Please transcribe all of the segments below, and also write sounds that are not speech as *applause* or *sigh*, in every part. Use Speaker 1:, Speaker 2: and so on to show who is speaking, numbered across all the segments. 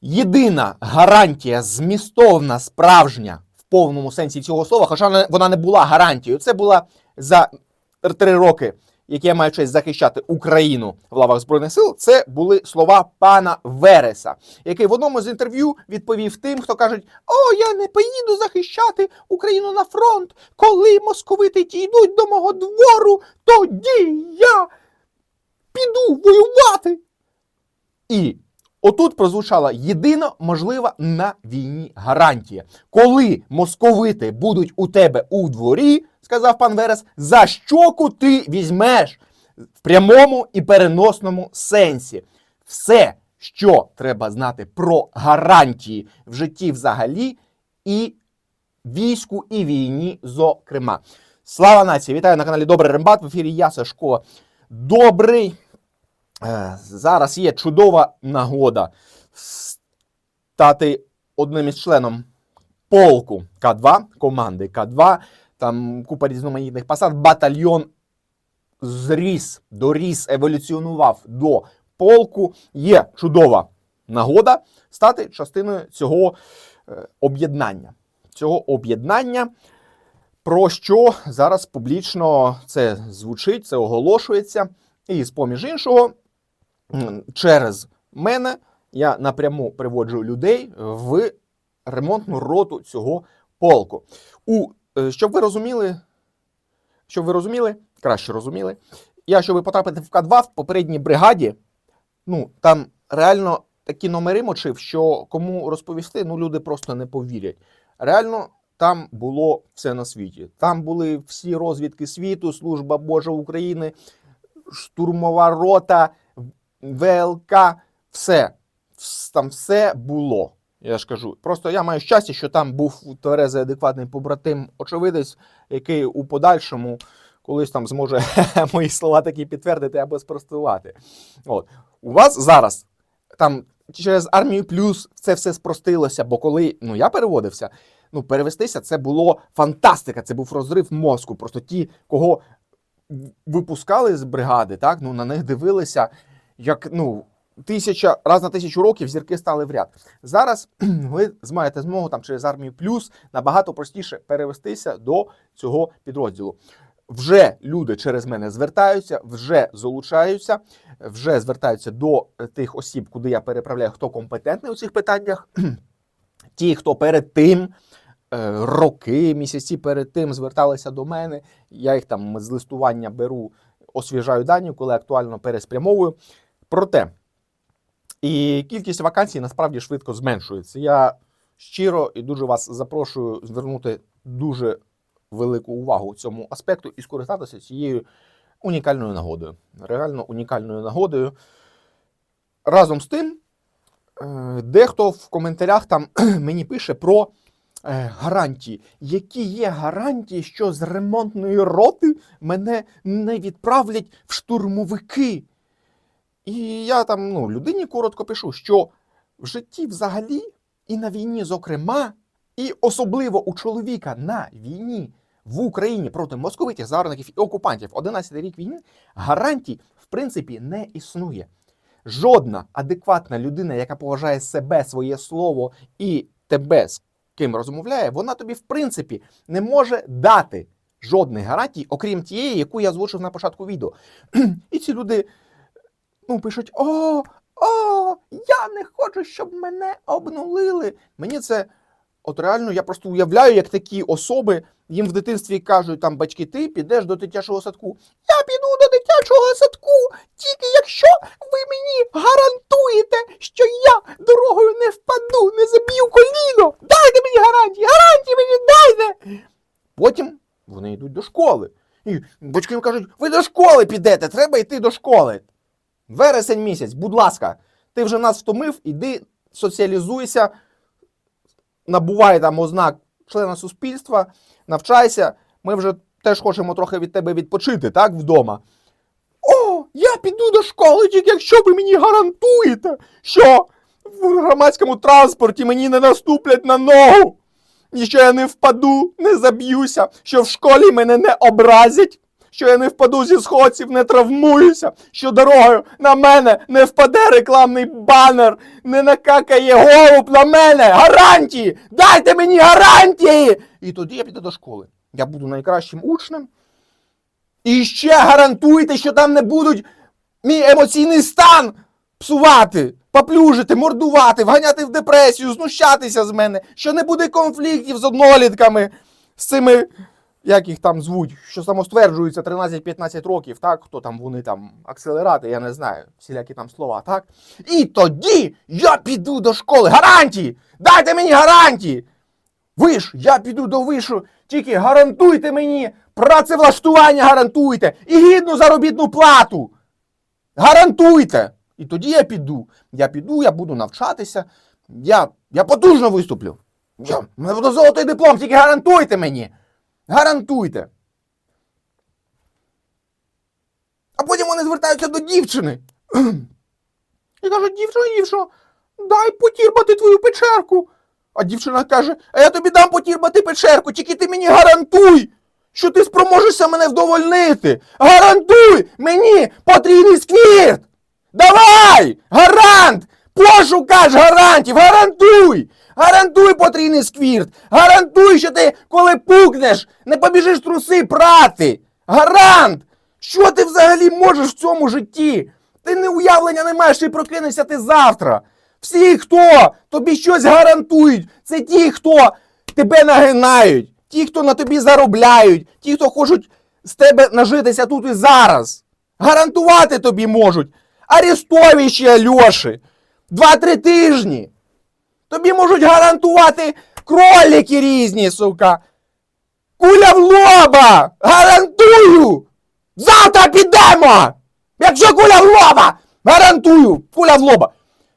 Speaker 1: єдина гарантія змістовна, справжня в повному сенсі цього слова, хоча вона- не була гарантією. Це була за три роки, які я маю честь захищати Україну в лавах Збройних сил. Це були слова пана Вереса, який в одному з інтерв'ю відповів тим, хто кажуть: О, я не поїду захищати Україну на фронт. Коли московити дійдуть до мого двору, тоді я піду воювати. І отут прозвучала єдина можлива на війні гарантія. Коли московити будуть у тебе у дворі, сказав пан Верес, за щоку ти візьмеш в прямому і переносному сенсі. Все, що треба знати про гарантії в житті взагалі і війську і війні, зокрема. Слава нації! Вітаю на каналі Добрий Рембат. В ефірі я Сашко Добрий. Е, Зараз є чудова нагода стати одним із членом полку К2, команди К2. Там купа різноманітних посад. Батальйон зріс, доріс, еволюціонував до полку. Є чудова нагода стати частиною цього е, об'єднання. Цього об'єднання, про що зараз публічно це звучить, це оголошується. І з поміж іншого, через мене я напряму приводжу людей в ремонтну роту цього полку. У, е, щоб ви розуміли, щоб ви розуміли, краще розуміли, я, щоб потрапити в К2 в попередній бригаді, ну там реально такі номери мочив, що кому розповісти, ну люди просто не повірять. Реально. Там було все на світі. Там були всі розвідки світу, Служба Божа України, штурмова рота, ВЛК, все. Там все було. Я ж кажу. Просто я маю щастя, що там був тверезий адекватний побратим очевидець, який у подальшому колись там зможе *laughs* мої слова такі підтвердити або спростувати. От. У вас зараз там через армію плюс це все спростилося, бо коли ну, я переводився, ну, перевестися це було фантастика, це був розрив мозку. Просто ті, кого випускали з бригади, так, ну, на них дивилися, як ну, тисяча, раз на тисячу років зірки стали в ряд. Зараз *clears throat* ви маєте змогу там через армію плюс набагато простіше перевестися до цього підрозділу. Вже люди через мене звертаються, вже залучаються, вже звертаються до тих осіб, куди я переправляю, хто компетентний у цих питаннях. *clears throat* Ті, хто перед тим е, роки, місяці перед тим зверталися до мене, я їх там з листування беру, освіжаю дані, коли актуально переспрямовую. Проте і кількість вакансій насправді швидко зменшується. Я щиро і дуже вас запрошую звернути дуже велику увагу цьому аспекту і скористатися цією унікальною нагодою. Реально унікальною нагодою. Разом з тим, е, дехто в коментарях там *clears throat* мені пише про е, гарантії. Які є гарантії, що з ремонтної роти мене не відправлять в штурмовики? І я там ну, людині коротко пишу, що в житті взагалі і на війні, зокрема, і особливо у чоловіка на війні в Україні проти московитів, загарбників і окупантів 11 рік війни гарантій в принципі не існує. Жодна адекватна людина, яка поважає себе, своє слово і тебе, з ким розмовляє, вона тобі в принципі не може дати жодних гарантій, окрім тієї, яку я озвучив на початку відео. *clears throat* І ці люди ну, пишуть: О, о, я не хочу, щоб мене обнулили. Мені це, от реально, я просто уявляю, як такі особи їм в дитинстві кажуть, там батьки, ти підеш до дитячого садку. Я піду до дитячого садку, тільки якщо ви мені гарантуєте, що я дорогою не впаду, не заб'ю коліно. Дайте мені гарантії, гарантії мені дайте. Потім вони йдуть до школи. І батьки їм кажуть, ви до школи підете, треба йти до школи. Вересень місяць, будь ласка, ти вже нас втомив, іди соціалізуйся, набувай там ознак члена суспільства, навчайся. Ми вже теж хочемо трохи від тебе відпочити, так, вдома. О, я піду до школи, тільки якщо ви мені гарантуєте, що в громадському транспорті мені не наступлять на ногу, і що я не впаду, не заб'юся, що в школі мене не образять, що я не впаду зі сходців, не травмуюся, що дорогою на мене не впаде рекламний банер, не накакає голуб на мене. Гарантії! Дайте мені гарантії! І тоді я піду до школи. Я буду найкращим учнем. І ще гарантуйте, що там не будуть мій емоційний стан псувати, поплюжити, мордувати, вганяти в депресію, знущатися з мене, що не буде конфліктів з однолітками, з цими, як їх там звуть, що самостверджуються 13-15 років, так? Хто там вони там, акселерати, я не знаю, всілякі там слова, так? І тоді я піду до школи. Гарантії! Дайте мені гарантії! Виш, я піду до вишу, тільки гарантуйте мені працевлаштування, гарантуйте і гідну заробітну плату. Гарантуйте! І тоді я піду. Я піду, я буду навчатися. Я, я потужно виступлю. Я, мене буде золотий диплом, тільки гарантуйте мені. Гарантуйте. А потім вони звертаються до дівчини. *clears throat* І кажуть, дівчино, дівчино, дай потірбати твою печерку. А дівчина каже: А я тобі дам потірбати печерку, тільки ти мені гарантуй, що ти спроможешся мене вдовольнити. Гарантуй мені потрійний сквірт. Давай! Гарант! Пошукаєш гарантів! Гарантуй! Гарантуй потрійний сквірт! Гарантуй, що ти, коли пукнеш, не побіжиш труси прати! Гарант! Що ти взагалі можеш в цьому житті? Ти не уявлення не маєш і прокинешся ти завтра. Всі, хто тобі щось гарантують, це ті, хто тебе нагинають, ті, хто на тобі заробляють, ті, хто хочуть з тебе нажитися тут і зараз. Гарантувати тобі можуть. Арестовичі Альоші. Два-три тижні. Тобі можуть гарантувати кролики різні, сука. Куля в лоба! Гарантую! Завтра підемо! Якщо куля в лоба! Гарантую! Куля в лоба!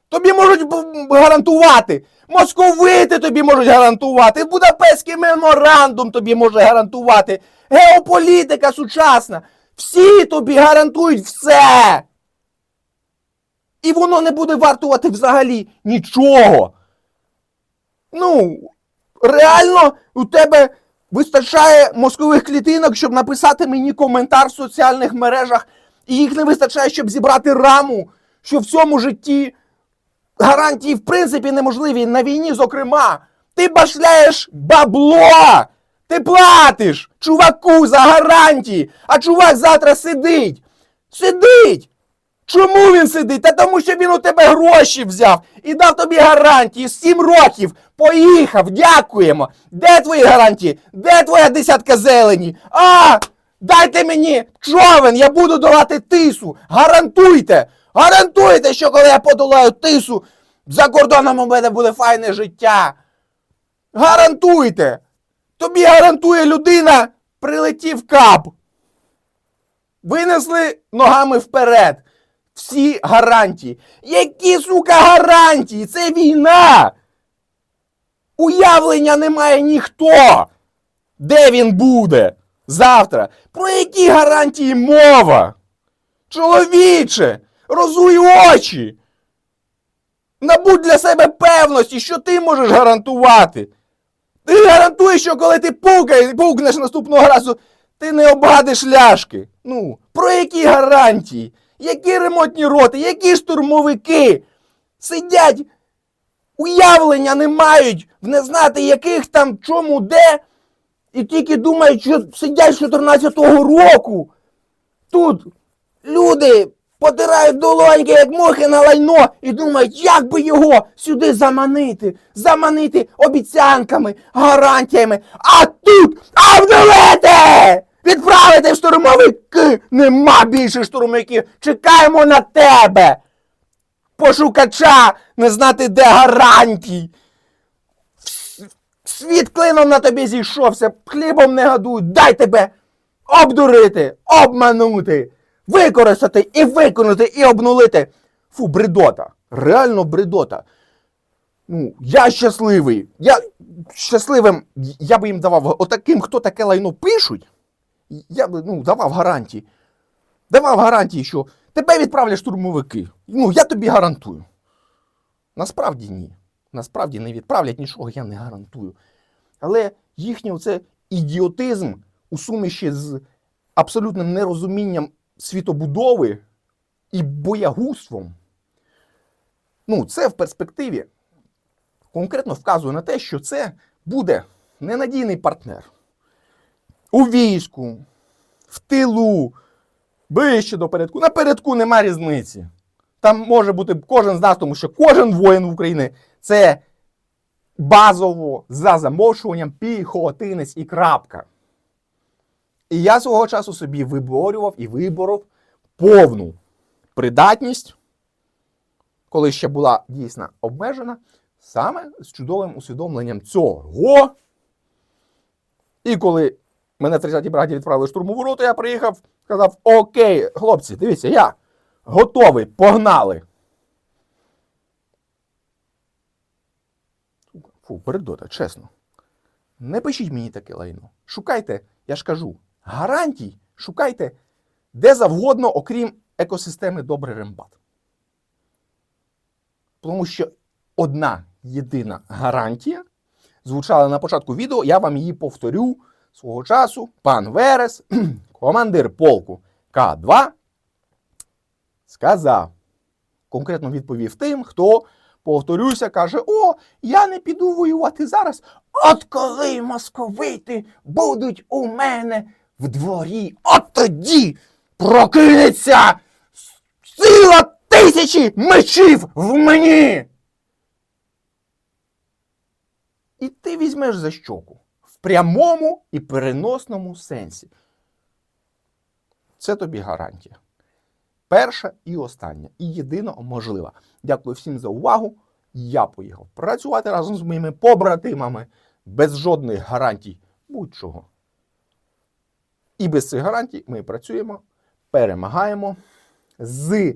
Speaker 1: Тобі можуть гарантувати. Московити тобі можуть гарантувати. Будапештський меморандум тобі може гарантувати. Геополітика сучасна. Всі тобі гарантують все. І воно не буде вартувати взагалі нічого. Ну, реально у тебе вистачає мозкових клітинок, щоб написати мені коментар в соціальних мережах, і їх не вистачає, щоб зібрати раму, що в цьому житті гарантії в принципі неможливі на війні, зокрема. Ти башляєш бабло! Ти платиш чуваку за гарантії, а чувак завтра сидить. Сидить! Чому він сидить? Та тому, що він у тебе гроші взяв і дав тобі гарантії. Сім років поїхав, дякуємо. Де твої гарантії? Де твоя десятка зелені? А! Дайте мені човен, я буду долати тису. Гарантуйте! Гарантуйте, що коли я подолаю тису, за кордоном у мене буде файне життя. Гарантуйте! Тобі гарантує людина, прилетів кап. Винесли ногами вперед. Всі гарантії. Які, сука, гарантії? Це війна. Уявлення немає ніхто. Де він буде завтра? Про які гарантії мова? Чоловіче, розуй очі. Набудь для себе певності, що ти можеш гарантувати. Ти гарантуєш, що коли ти пукаєш, пукнеш наступного разу, ти не обгадиш ляшки. Ну, про які гарантії? Які ремонтні роти, які штурмовики? Сидять, уявлення не мають не знати яких там чому де, і тільки думають, що сидять з 14-го року. Тут люди потирають долоньки, як мухи на лайно, і думають, як би його сюди заманити, заманити обіцянками, гарантіями. А тут обнулити! Відправити штурмовики! Нема більше штурмовиків! Чекаємо на тебе! Пошукача не знати, де гарантій! Світ клином на тобі зійшовся, хлібом не гадують, дай тебе обдурити, обманути, використати і виконати, і обнулити. Фу, бредота. Реально бредота. Ну, я щасливий. Я щасливим, я би їм давав отаким, хто таке лайно пишуть, я би ну, давав гарантії. Давав гарантії, що тебе відправлять штурмовики. Ну, я тобі гарантую. Насправді ні. Насправді не відправлять нічого, я не гарантую. Але їхній оце ідіотизм у суміші з абсолютним нерозумінням світобудови і боягузтвом, ну, це в перспективі конкретно вказує на те, що це буде ненадійний партнер. У війську, в тилу, ближче до передку. На передку нема різниці. Там може бути кожен з нас, тому що кожен воїн в Україні це базово за замовчуванням піхотинець і крапка. І я свого часу собі виборював і виборов повну придатність, коли ще була дійсно обмежена, саме з чудовим усвідомленням цього. І коли мене в 30-й бригаді відправили штурмову роту, я приїхав, сказав: Окей, хлопці, дивіться, я готовий, погнали. Фу, передота, чесно. Не пишіть мені таке лайно. Шукайте, я ж кажу, гарантій шукайте де завгодно, окрім екосистеми Добрий Рембат. Тому що одна єдина гарантія звучала на початку відео, я вам її повторю свого часу. Пан Верес, *clears throat* командир полку К2, сказав, конкретно відповів тим, хто, повторюся, каже: О, я не піду воювати зараз. От коли московити будуть у мене в дворі, от тоді прокинеться сила тисячі мечів в мені. І ти візьмеш за щоку прямому і переносному сенсі. Це тобі гарантія. Перша і остання, і єдина можлива. Дякую всім за увагу. Я поїхав працювати разом з моїми побратимами без жодних гарантій будь-чого. І без цих гарантій ми працюємо, перемагаємо з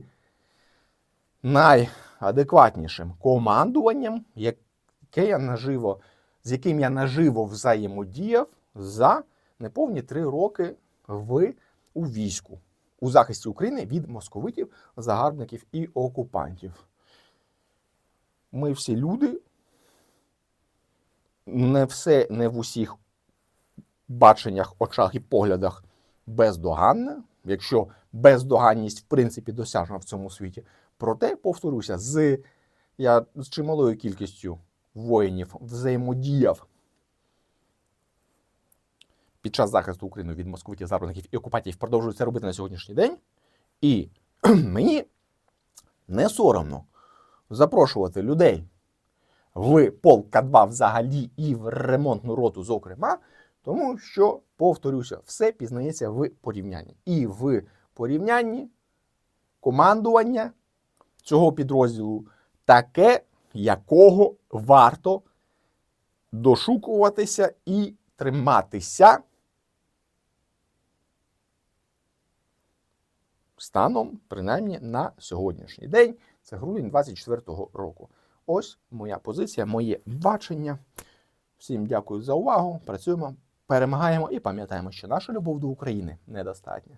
Speaker 1: найадекватнішим командуванням, яке я наживо, з яким я наживо взаємодіяв за неповні три роки в, у війську у захисті України від московитів, загарбників і окупантів. Ми всі люди, не все, не в усіх баченнях, очах і поглядах бездоганне, якщо бездоганність, в принципі, досяжна в цьому світі. Проте, повторюся, з, я з чималою кількістю воїнів взаємодіяв під час захисту України від московитів, загарбників і окупантів продовжую це робити на сьогоднішній день. І *clears throat* мені не соромно запрошувати людей в полк К2 взагалі і в ремонтну роту, зокрема, тому що, повторюся, все пізнається в порівнянні. І в порівнянні командування цього підрозділу таке, якого варто дошукуватися і триматися станом, принаймні, на сьогоднішній день. Це грудень 24-го року. Ось моя позиція, моє бачення. Всім дякую за увагу. Працюємо, перемагаємо і пам'ятаємо, що наша любов до України недостатня.